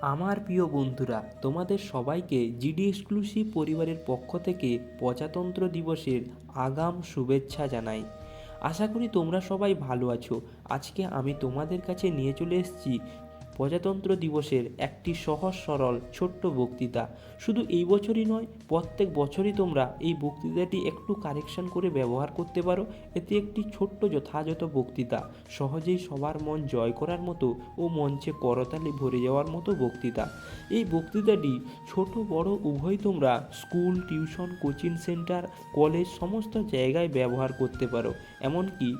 আমার প্রিয় বন্ধুরা, তোমাদের সবাইকে জিডি এক্সক্লুসিভ পরিবারের পক্ষ থেকে প্রজাতন্ত্র দিবসের আগাম শুভেচ্ছা জানাই। আশা করি তোমরা সবাই ভালো আছো। আজকে আমি তোমাদের কাছে নিয়ে চলে এসেছি প্রজাতন্ত্র দিবসের একটি সহজ, সরল, ছোট্ট বক্তৃতা। শুধু এই বছরই নয়, প্রত্যেক বছরই তোমরা এই বক্তৃতাটি একটু কারেকশন করে ব্যবহার করতে পারো। এতে একটি ছোট্ট, যথাযথ বক্তৃতা। সহজেই সবার মন জয় করার মতো ও মঞ্চে করতালি ভরে যাওয়ার মতো বক্তৃতা। এই বক্তৃতাটি ছোট, বড়, উভয় তোমরা school, tuition, coaching centre, college সমস্ত জায়গায় ব্যবহার করতে পারো। এমনকি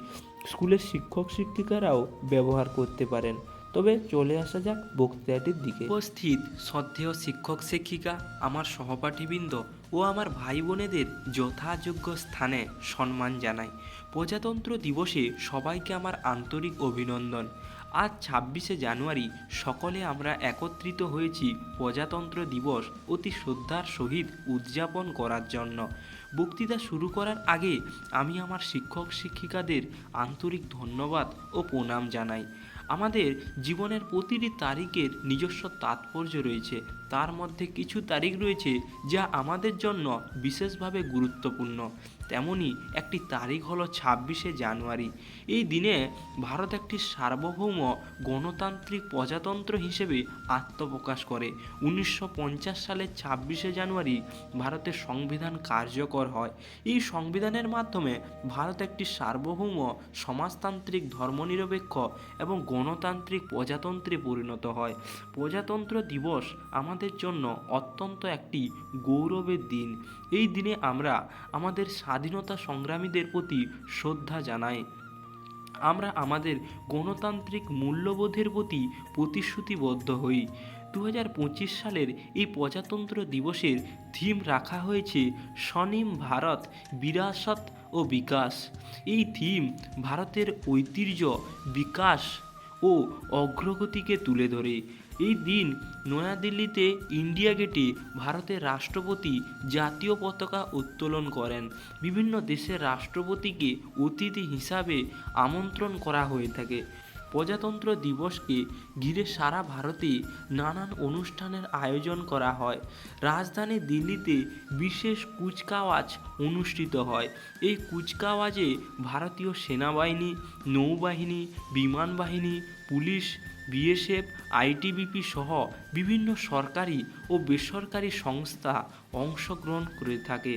স্কুলের শিক্ষক শিক্ষিকারাও ব্যবহার করতে পারেন। তবে চলে আসা যাক বক্তৃতাটির দিকে। উপস্থিত শ্রদ্ধেয় শিক্ষক শিক্ষিকা, আমার সহপাঠীবৃন্দ ও আমার ভাই বোনেদের যথাযোগ্য স্থানে সম্মান জানাই। প্রজাতন্ত্র দিবসে সবাইকে আমার আন্তরিক অভিনন্দন। আজ ছাব্বিশে জানুয়ারি, সকলে আমরা একত্রিত হয়েছি প্রজাতন্ত্র দিবস অতি শ্রদ্ধার সহিত উদযাপন করার জন্য। বক্তৃতা শুরু করার আগে আমি আমার শিক্ষক শিক্ষিকাদের আন্তরিক ধন্যবাদ ও প্রণাম জানাই। আমাদের জীবনের প্রতিটি তারিখের নিজস্ব তাৎপর্য রয়েছে। তার মধ্যে কিছু তারিখ রয়েছে যা আমাদের জন্য বিশেষভাবে গুরুত্বপূর্ণ। তেমনই একটি তারিখ হলো ছাব্বিশে জানুয়ারি। এই দিনে ভারত একটি সার্বভৌম গণতান্ত্রিক প্রজাতন্ত্র হিসেবে আত্মপ্রকাশ করে। উনিশশো পঞ্চাশ সালের ছাব্বিশে জানুয়ারি ভারতের সংবিধান কার্যকর হয়। এই সংবিধানের মাধ্যমে ভারত একটি সার্বভৌম সমাজতান্ত্রিক ধর্মনিরপেক্ষ এবং গণতান্ত্রিক প্রজাতন্ত্রে পরিণত হয়। প্রজাতন্ত্র দিবস আমাদের জন্য অত্যন্ত একটি গৌরবের দিন। এই দিনে আমরা আমাদের স্বাধীনতা সংগ্রামীদের প্রতি শ্রদ্ধা জানাই। আমরা আমাদের গণতান্ত্রিক মূল্যবোধের প্রতি প্রতিশ্রুতিবদ্ধ হই। দু সালের এই প্রজাতন্ত্র দিবসের থিম রাখা হয়েছে স্বনিম ভারত, বিরাসত ও বিকাশ। এই থিম ভারতের ঐতিহ্য, বিকাশ ও অগ্রগতিকে তুলে ধরে। এই দিন নয়াদিল্লিতে ইন্ডিয়া গেটে ভারতের রাষ্ট্রপতি জাতীয় পতাকা উত্তোলন করেন। বিভিন্ন দেশের রাষ্ট্রপতিকে অতিথি হিসাবে আমন্ত্রণ করা হয়ে থাকে। প্রজাতন্ত্র দিবসকে ঘিরে সারা ভারতে নানান অনুষ্ঠানের আয়োজন করা হয়। রাজধানী দিল্লিতে বিশেষ কুচকাওয়াজ অনুষ্ঠিত হয়। এই কুচকাওয়াজে ভারতীয় সেনাবাহিনী, নৌবাহিনী বিমান বাহিনী পুলিশ বিএসএফ, আইটিবিপি সহ বিভিন্ন সরকারি ও বেসরকারি সংস্থা অংশগ্রহণ করে থাকে।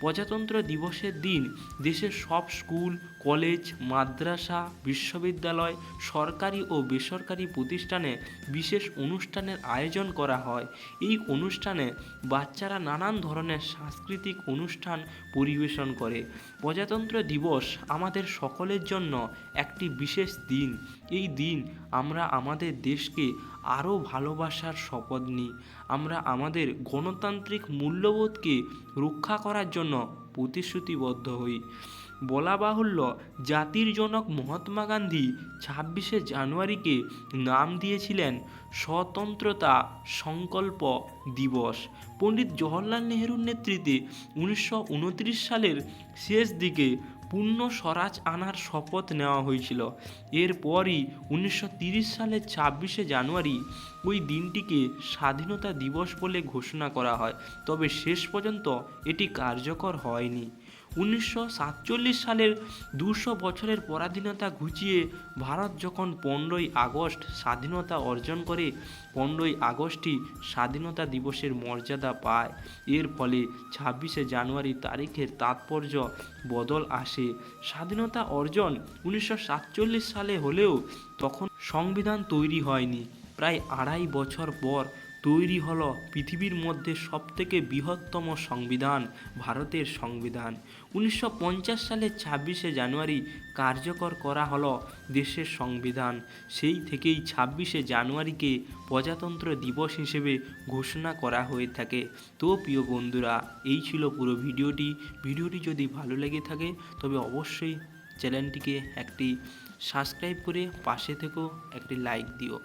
প্রজাতন্ত্র দিবসের দিন দেশের সব স্কুল, কলেজ, মাদ্রাসা, বিশ্ববিদ্যালয়, সরকারি ও বেসরকারি প্রতিষ্ঠানে বিশেষ অনুষ্ঠানের আয়োজন করা হয়। এই অনুষ্ঠানে বাচ্চারা নানান ধরনের সাংস্কৃতিক অনুষ্ঠান পরিবেশন করে। প্রজাতন্ত্র দিবস আমাদের সকলের জন্য একটি বিশেষ দিন। এই দিন আমরা আমাদের দেশকে আরও ভালোবাসার শপথ নিই। আমরা আমাদের গণতান্ত্রিক মূল্যবোধকে রক্ষা করার জন্য প্রতিশ্রুতিবদ্ধ হই। বলা বাহুল্য, জাতির জনক মহাত্মা গান্ধী ছাব্বিশে জানুয়ারিকে নাম দিয়েছিলেন স্বতন্ত্রতা সংকল্প দিবস। পণ্ডিত জওহরলাল নেহরুর নেতৃত্বে উনিশশো উনত্রিশ সালের শেষ দিকে পূর্ণ স্বরাজ আনার শপথ নেওয়া হয়েছিল। এরপরই উনিশশো সালের ছাব্বিশে জানুয়ারি ওই দিনটিকে স্বাধীনতা দিবস বলে ঘোষণা করা হয়। তবে শেষ পর্যন্ত এটি কার্যকর হয়নি। উনিশশো সাতচল্লিশ সালের দুশো বছরের পরাধীনতা ঘুচিয়ে ভারত যখন পনেরোই আগস্ট স্বাধীনতা অর্জন করে, পনেরোই আগস্টই স্বাধীনতা দিবসের মর্যাদা পায়। এর ফলে ছাব্বিশে জানুয়ারি তারিখের তাৎপর্য বদল আসে। স্বাধীনতা অর্জন উনিশশো সাতচল্লিশ সালে হলেও তখন সংবিধান তৈরি হয়নি। প্রায় আড়াই বছর পর তৈরি হলো পৃথিবীর মধ্যে সবথেকে বৃহত্তম সংবিধান, ভারতের সংবিধান। উনিশশো পঞ্চাশ সালের ছাব্বিশে জানুয়ারি কার্যকর করা হলো দেশের সংবিধান। সেই থেকেই ছাব্বিশে জানুয়ারিকে প্রজাতন্ত্র দিবস হিসেবে ঘোষণা করা হয়ে থাকে। তো প্রিয় বন্ধুরা, এই ছিল পুরো ভিডিওটি। ভিডিওটি যদি ভালো লেগে থাকে, তবে অবশ্যই চ্যানেলটিকে একটি সাবস্ক্রাইব করে পাশে থেকেও একটি লাইক দিও।